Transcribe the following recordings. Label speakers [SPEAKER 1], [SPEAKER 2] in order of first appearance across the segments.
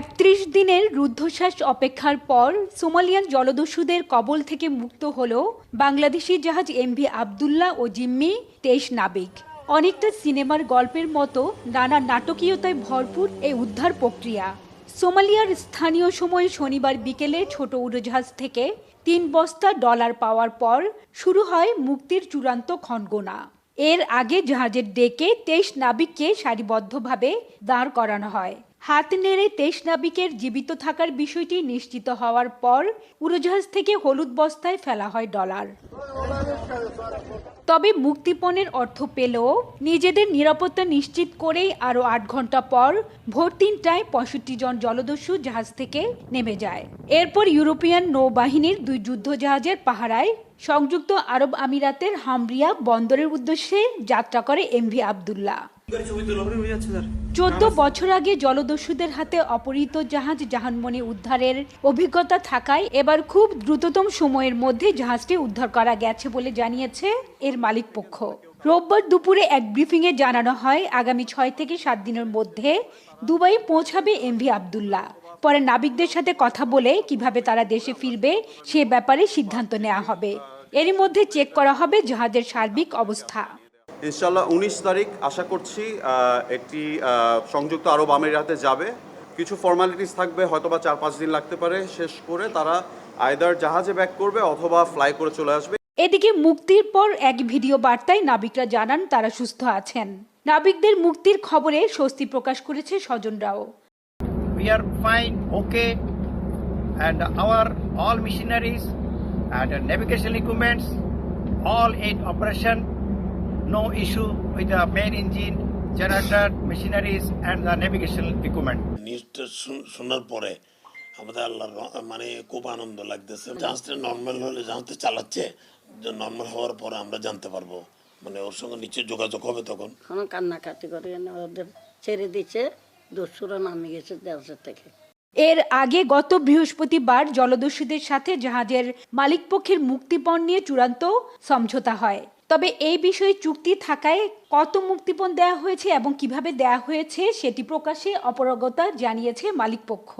[SPEAKER 1] একত্রিশ দিনের রুদ্ধশ্বাস অপেক্ষার পর সোমালিয়ান জলদস্যুদের কবল থেকে মুক্ত হল বাংলাদেশি জাহাজ এমভি আবদুল্লাহ ও জিম্মি তেইশ নাবিক। অনেকটা সিনেমার গল্পের মতো নানা নাটকীয়তায় ভরপুর এই উদ্ধার প্রক্রিয়া। সোমালিয়ার স্থানীয় সময় শনিবার বিকেলে ছোট উড়োজাহাজ থেকে তিন বস্তা ডলার পাওয়ার পর শুরু হয় মুক্তির চূড়ান্ত খনগোনা এর আগে জাহাজের ডেকে তেইশ নাবিককে সারিবদ্ধভাবে দাঁড় করানো হয়। হাত নেড়ে তেইশ নাবিকের জীবিত থাকার বিষয়টি নিশ্চিত হওয়ার পর উড়োজাহাজ থেকে হলুদ বস্তায় ফেলা হয় ডলার। তবে মুক্তিপণের অর্থ পেলেও নিজেদের নিরাপত্তা নিশ্চিত করেই আরও আট ঘণ্টা পর ভোর তিনটায় পঁয়ষট্টি জন জলদস্যু জাহাজ থেকে নেমে যায়। এরপর ইউরোপিয়ান নৌবাহিনীর দুই যুদ্ধজাহাজের পাহারায় সংযুক্ত আরব আমিরাতের হামরিয়া বন্দরের উদ্দেশ্যে যাত্রা করে এমভি আবদুল্লাহ। চোদ্দ বছর আগে জলদস্যুদের হাতে অপহৃত জাহাজ জাহানমণি উদ্ধারের অভিজ্ঞতা থাকায় এবার খুব দ্রুততম সময়ের মধ্যে জাহাজটি উদ্ধার করা গেছে বলে জানিয়েছে এর মালিক পক্ষ। রোববার দুপুরে এক ব্রিফিংয়ে জানানো হয়, আগামী ছয় থেকে সাত দিনের মধ্যে দুবাই পৌঁছাবে এমভি আবদুল্লাহ। পরে নাবিকদের সাথে কথা বলে কীভাবে তারা দেশে ফিরবে সে ব্যাপারে সিদ্ধান্ত নেওয়া হবে। এরই মধ্যে চেক করা হবে জাহাজের সার্বিক অবস্থা।
[SPEAKER 2] ইনশাল্লাহ উনিশ তারিখ আশা করছি একটি সংযুক্ত আরব আমিরাতে যাবে। কিছু ফর্মালিটিস থাকবে হয়তোবা চার পাঁচ দিন লাগতে পারে। শেষ করে তারা আয়দার জাহাজে ব্যাক করবে অথবা ফ্লাই করে চলে আসবে।
[SPEAKER 1] এদিকে মুক্তির পর এক ভিডিও বার্তায় নাবিকরা জানান তারা সুস্থ আছেন। নাবিকদের মুক্তির খবরে স্বস্তি প্রকাশ করেছে স্বজনরাও।
[SPEAKER 3] We are fine, okay, and our all machineries and navigation equipments, all in operation, no issue with the main engine, generator, machineries, and the navigation equipment.
[SPEAKER 4] নিউজটা শোনার পরে আমাদের আল্লাহর মানে খুব আনন্দ লাগতেছে। জাহাজটা নর্মাল হলে জাহাজটা চালাচ্ছে নর্মাল হওয়ার পরে আমরা জানতে পারব। মানে ওর সঙ্গে নিচে যোগাযোগ হবে তখন।
[SPEAKER 5] এখন কান্নাকাটি করে ওদের ছেড়ে দিচ্ছে দস্যুরা নামে গেছে দেশের থেকে।
[SPEAKER 1] এর আগে গত বৃহস্পতিবার জলদস্যুদের সাথে জাহাজের মালিকপক্ষের মুক্তিপণ নিয়ে চূড়ান্ত সমঝোতা হয়। তবে এই বিষয়ে চুক্তি থাকায় কত মুক্তিপণ দেওয়া হয়েছে এবং কীভাবে দেওয়া হয়েছে সেটি প্রকাশে অপারগতা জানিয়েছে মালিকপক্ষ।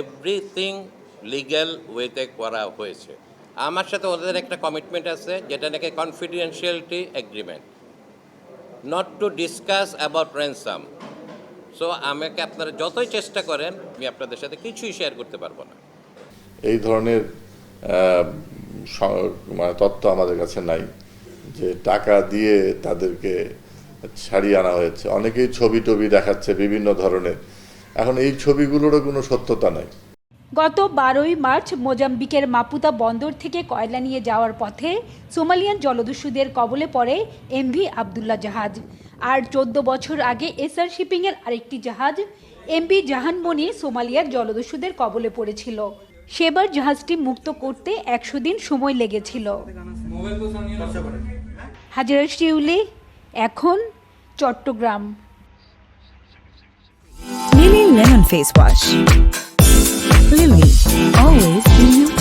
[SPEAKER 6] এভরিথিং লিগ্যাল ওয়েতে করা হয়েছে। আমার সাথে ওদের একটা কমিটমেন্ট আছে যেটা নাকি confidentiality agreement not to discuss about ransom so আমাকে আপনারা যতই চেষ্টা করেন আমি আপনাদের সাথে কিছুই শেয়ার করতে পারব না।
[SPEAKER 7] এই ধরনের মানে তথ্য আমাদের কাছে নাই। যে টাকা দিয়ে তাদেরকে ছাড়িয়ে আনা হয়েছে। অনেকেই ছবি টবি দেখাচ্ছে বিভিন্ন ধরনের। এখন এই ছবিগুলোরও কোনো সত্যতা নাই।
[SPEAKER 1] গত বারোই মার্চ মোজাম্বিকের মাপুতা বন্দর থেকে কয়লা নিয়ে যাওয়ার পথে সোমালিয়ান জলদস্যুদের কবলে পড়ে এমভি আবদুল্লাহ জাহাজ। আর চোদ্দ বছর আগে এসআর শিপিংয়ের আরেকটি জাহাজ এমভি জাহানমণি সোমালিয়ার জলদস্যুদের কবলে পড়েছিল। সেবার জাহাজটি মুক্ত করতে একশো দিন সময় লেগেছিল। হাজারা শিউলি এখন Chittagong
[SPEAKER 8] Lemon Face Wash. Lily, always in your